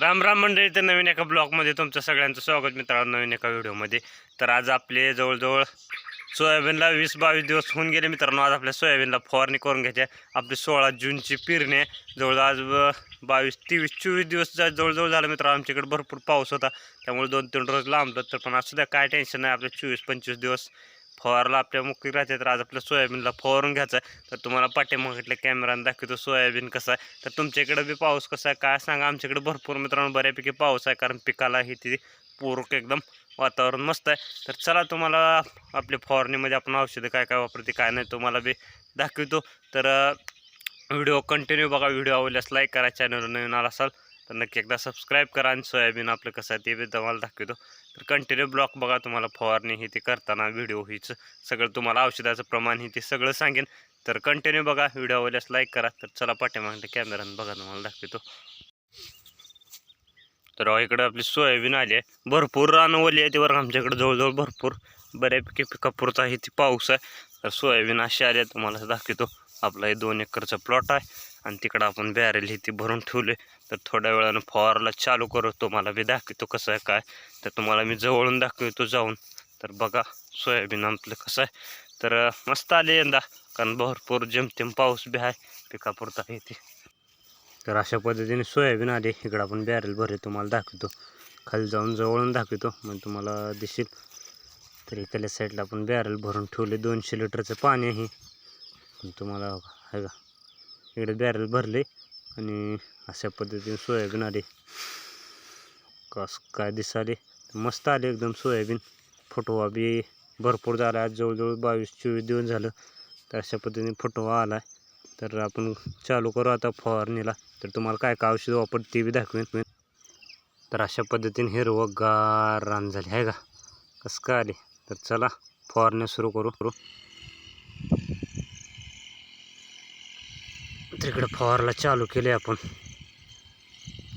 राम राम मंडळी तर नवीन एका ब्लॉगमध्ये तुमचं सगळ्यांचं स्वागत मित्रांनो नवीन एका व्हिडिओमध्ये. तर आज आपले जवळजवळ सोयाबीनला वीस बावीस दिवस होऊन गेले मित्रांनो आज आपल्या सोयाबीनला फवारणी करून घ्यायची आहे. आपली सोळा जूनची पेरणी आहे. जवळजवळ आज ब- बावीस तेवीस चोवीस दिवस जवळजवळ झालं मित्रांनो आमच्याकडे भरपूर पाऊस होता. त्यामुळे दोन तीन रोज लांबतो तर पण असं काय टेन्शन नाही. आपले चोवीस पंचवीस दिवस फवारला आपल्या मुक्ती राहते तर आज आपल्या सोयाबीनला फवारून घ्यायचं आहे. तर तुम्हाला पाठीमागल्या कॅमेराने दाखवतो सोयाबीन कसा आहे. तर तुमच्याकडे बी पाऊस कसा आहे काय सांगा? आमच्याकडे भरपूर मित्रांनो बऱ्यापैकी पाऊस आहे कारण पिकाला ही ती पूरक एकदम वातावरण मस्त आहे. तर चला तुम्हाला आपल्या फवारणीमध्ये आपण औषधं काय काय वापरते काय नाही तुम्हाला बी दाखवतो. तर व्हिडिओ कंटिन्यू बघा. व्हिडिओ आवडल्यास लाईक करा. चॅनलवर नवीन आला असाल तर नक्की एकदा सबस्क्राईब करा आणि सोयाबीन आपलं कसं आहे ते बी तुम्हाला दाखवतो. तर कंटिन्यू ब्लॉक बघा तुम्हाला फवारणी ही ते करताना व्हिडिओ हीच सगळं तुम्हाला औषधाचं प्रमाण ही ते सगळं सांगेन. तर कंटिन्यू बघा व्हिडिओ आवडल्यास लाईक करा. तर चला पाठीमागल्या कॅमेरानं बघा तुम्हाला दाखवतो. तर इकडं आपली सोयाबीन आली आहे. भरपूर रान ओली आहे त्यावर आमच्याकडे जवळजवळ भरपूर. बऱ्यापैकी पिकापुरता आहे ती पाऊस आहे. तर सोयाबीन अशी आली आहे तुम्हाला दाखवतो. आपला हे दोन एकरचा प्लॉट आहे. आणि तिकडं आपण बॅरेल ही ते भरून ठेवले तर थोड्या वेळानं फवारला चालू करू. तुम्हाला बी दाखवतो कसं आहे काय. तर तुम्हाला मी जवळून दाखवतो जाऊन. तर बघा सोयाबीन आपलं कसं आहे. तर मस्त आले यंदा. कारण भरपूर जेमतेम पाऊस बी आहे. पिकापुरता येते तर अशा पद्धतीने सोयाबीन आले. इकडं आपण बॅरेल भरले. तुम्हाला दाखवतो. खाली जाऊन जवळून दाखवतो. मग तुम्हाला दिसेल. तर इकडल्या साईडला आपण बॅरेल भरून ठेवले. दोनशे लिटरचं पाणी आहे. पण तुम्हाला आहे का इकडे बॅरल भरले आणि अशा पद्धतीने सोयाबीन आले. कस काय दिसाले? मस्त आले एकदम सोयाबीन. फुटवा बी भरपूर झाला. आज जवळजवळ बावीस चोवीस दिवस झालं तर अशा पद्धतीने फुटवा आला तर आपण चालू करू आता फवारणीला. तर तुम्हाला काय काय औषध वापरते ते बी दाखवेन तर अशा पद्धतीने हिरवं गार रान झाले. आहे का? कसं काय आले? तर चला फवारण्या सुरू करू. करू तर फवारला चालू केले आपण.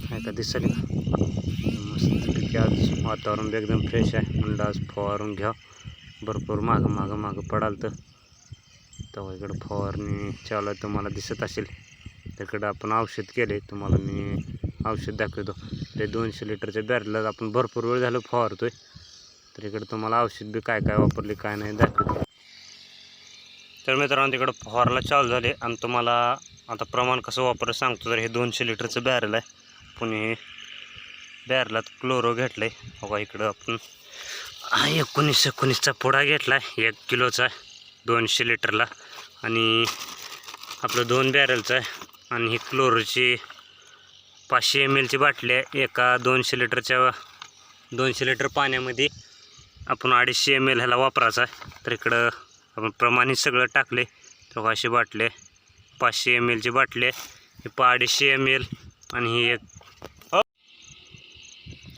आहे का दिसले मस्तपैकी आज वातावरण बी एकदम फ्रेश आहे. म्हणलं आज फवारून घ्या. भरपूर मागं मागं मागं पडाल तर. तेव्हा इकडं फवारणी चालू आहे तुम्हाला दिसत असेल. तिकडं आपण औषध केले तुम्हाला मी औषध दाखवतो. ते दोनशे लिटरच्या बॅरला आपण भरपूर वेळ झालं फवारतोय. तर इकडं तुम्हाला औषध बी काय काय वापरले काय नाही दाखवतो. तर मित्रांनो तिकडं फवारला चालू झाले. आणि तुम्हाला आता प्रमाण कसं वापरायचं सांगतो तर हे दोनशे लिटरचं बॅरल आहे. पुणे बॅरलात क्लोरो घेतलं आहे बघा इकडं आपण. हा एकोणीस एकोणीसचा पुडा घेतला आहे एक किलोचा आहे. दोनशे लिटरला. आणि आपलं दोन बॅरलचं आहे. आणि ही क्लोरोची पाचशे एम एलची बाटली आहे. एका दोनशे लिटरच्या दोनशे लिटर पाण्यामध्ये आपण अडीचशे एम एल ह्याला वापरायचा आहे. तर इकडं आपण प्रमाणित सगळं टाकले तर अशी बाटली आहे. पाचशे एम एलची बाटली आहे. पा अडीचशे एम एल आणि ही एक हो.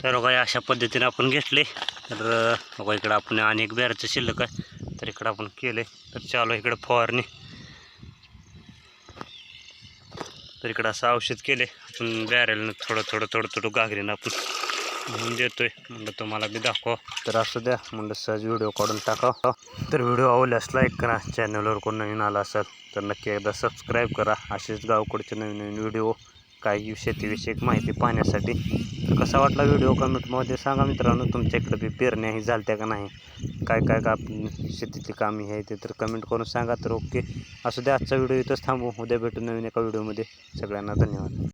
तर बघा अशा पद्धतीने आपण घेतले. तर बघा इकडं आपण आणि एक बॅरचं शिल्लक आहे. तर इकडं आपण केले तर चालू इकडं फवारणी. तर इकडं असं औषध केले आपण बॅरेलनं थोडं थोडं थोडं थोडं गागरीनं आपण म्हणून देतोय. म्हणलं तुम्हाला बी दाखवा. तर असं द्या म्हणलं सहज व्हिडिओ काढून टाका तर व्हिडिओ आवडल्यास लाईक करा चॅनलवर कोण नवीन आला असेल तर नक्की एकदा सबस्क्राईब करा. असेच गावकडचे नवीन नवीन व्हिडिओ काही शेतीविषयक माहिती पाहण्यासाठी. तर कसा वाटला व्हिडिओ कमेंटमध्ये सांगा मित्रांनो. तुमच्याकडे बी पेरण्या ही झालत्या का नाही? काय काय का शेतीची कामे कामी आहे ते तर कमेंट करून सांगा तर ओके. असू द्या आजचा व्हिडिओ इथंच थांबू. उद्या भेटू नवीन एका व्हिडिओमध्ये. सगळ्यांना धन्यवाद.